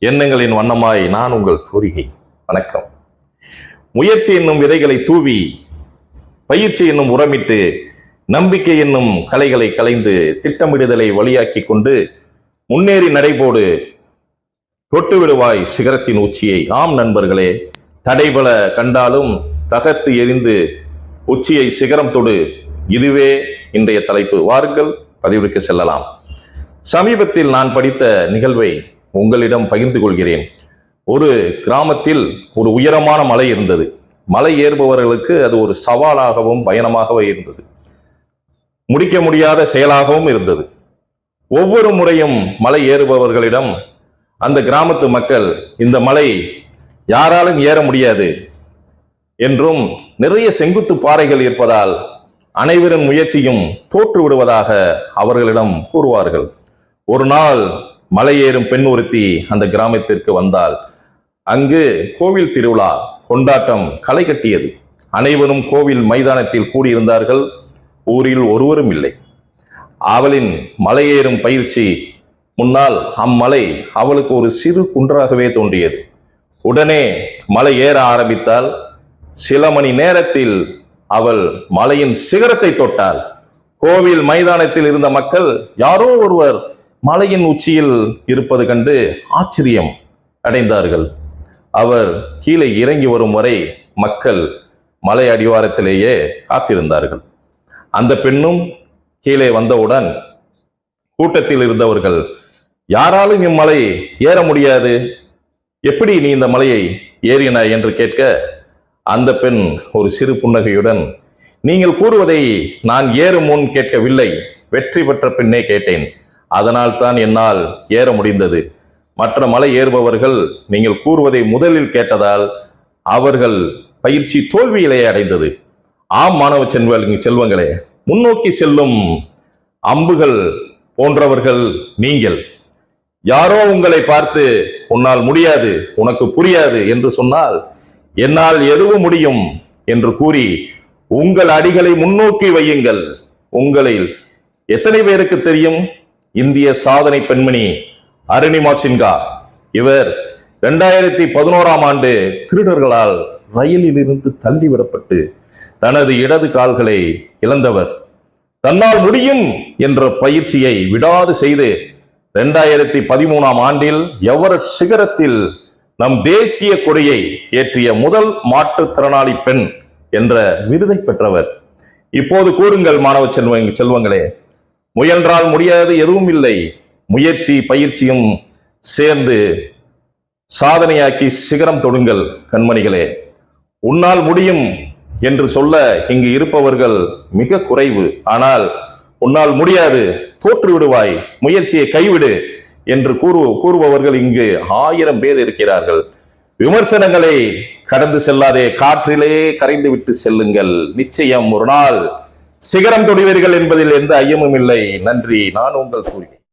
எண்ணங்களின் வண்ணமாய் நான் உங்கள் தூரிகை வணக்கம். முயற்சி என்னும் விதைகளை தூவி பயிற்சி என்னும் உரமிட்டு நம்பிக்கை என்னும் கலைகளை கலைந்து திட்டமிடுதலை வழியாக்கி கொண்டு முன்னேறி நடைபோடு தொட்டு விடுவாய் சிகரத்தின் உச்சியை. ஆம் நண்பர்களே தடைபல கண்டாலும் தகர்த்து எரிந்து உச்சியை சிகரம் தொடு. இதுவே இன்றைய தலைப்பு. வாருங்கள் பதிவிற்கு செல்லலாம். சமீபத்தில் நான் படித்த நிகழ்வை உங்களிடம் பகிர்ந்து கொள்கிறேன். ஒரு கிராமத்தில் ஒரு உயரமான மலை இருந்தது. மலை ஏறுபவர்களுக்கு அது ஒரு சவாலாகவும் பயணமாகவே இருந்தது. முடிக்க முடியாத செயலாகவும் இருந்தது. ஒவ்வொரு முறையும் மலை ஏறுபவர்களிடம் அந்த கிராமத்து மக்கள் இந்த மலை யாராலும் ஏற முடியாது என்றும் நிறைய செங்குத்து பாறைகள் இருப்பதால் அனைவரின் முயற்சியும் தோற்று விடுவதாக அவர்களிடம் கூறுவார்கள். ஒரு நாள் மலையேறும் பெண் ஒருத்தி அந்த கிராமத்திற்கு வந்தால் அங்கு கோவில் திருவிழா கொண்டாட்டம் களை கட்டியது. அனைவரும் கோவில் மைதானத்தில் கூடியிருந்தார்கள். ஊரில் ஒருவரும் இல்லை. அவளின் மலையேறும் பயிற்சி முன்னால் அம்மலை அவளுக்கு ஒரு சிறு குன்றாகவே தோன்றியது. உடனே மலை ஏற ஆரம்பித்தால் சில மணி நேரத்தில் அவள் மலையின் சிகரத்தை தொட்டாள். கோவில் மைதானத்தில் இருந்த மக்கள் யாரோ ஒருவர் மலையின் உச்சியில் இருப்பது கண்டு ஆச்சரியம் அடைந்தார்கள். அவர் கீழே இறங்கி வரும் வரை மக்கள் மலை அடிவாரத்திலேயே காத்திருந்தார்கள். அந்த பெண்ணும் கீழே வந்தவுடன் கூட்டத்தில் இருந்தவர்கள் யாராலும் இம்மலை ஏற முடியாது. எப்படி நீ இந்த மலையை ஏறினாய்? என்று கேட்க அந்த பெண் ஒரு சிறு புன்னகையுடன் நீங்கள் கூறுவதை நான் ஏறும் முன் கேட்கவில்லை. வெற்றி பெற்ற பின்னே கேட்டேன். அதனால் தான் என்னால் ஏற முடிந்தது. மற்ற மலை ஏறுபவர்கள் நீங்கள் கூறுவதை முதலில் கேட்டதால் அவர்கள் பயிற்சி தோல்வியிலே அடைந்தது. ஆம் மாணவ செல்வ செல்வங்களே முன்னோக்கி செல்லும் அம்புகள் போன்றவர்கள் நீங்கள். யாரோ உங்களை பார்த்து உன்னால் முடியாது உனக்கு புரியாது என்று சொன்னால் என்னால் எதுவும் முடியும் என்று கூறி உங்கள் அடிகளை முன்னோக்கி வையுங்கள். உங்களில் எத்தனை பேருக்கு தெரியும்? இந்திய சாதனை பெண்மணி அருணிமா சின்கா இவர் ரெண்டாயிரத்தி பதினோராம் ஆண்டு திருடர்களால் ரயிலில் இருந்து தள்ளிவிடப்பட்டு தனது இடது கால்களை இழந்தவர். தன்னால் முடியும் என்ற பயிற்சியை விடாது செய்து ரெண்டாயிரத்தி பதிமூணாம் ஆண்டில் எவர சிகரத்தில் நம் தேசிய கொடியை ஏற்றிய முதல் மாற்றுத்திறனாளி பெண் என்ற விருதை பெற்றவர். இப்போது கூறுங்கள் மாணவ செல்வங்களே. முயன்றால் முடியாது எதுவும் இல்லை. முயற்சி பயிற்சியும் சேர்ந்து சாதனையாக்கி சிகரம் தொடுங்கள் கண்மணிகளே. உன்னால் முடியும் என்று சொல்ல இங்கு இருப்பவர்கள் மிக குறைவு. ஆனால் உன்னால் முடியாது தோற்று விடுவாய் முயற்சியை கைவிடு என்று கூறு கூறுபவர்கள் இங்கு ஆயிரம் பேர் இருக்கிறார்கள். விமர்சனங்களை கடந்து செல்லாதே காற்றிலே கரைந்து விட்டு செல்லுங்கள். நிச்சயம் ஒரு நாள் சிகரம் தொடுவீர்கள் என்பதில் எந்த ஐயமும் இல்லை. நன்றி. நான் உங்கள் கூறுகிறேன்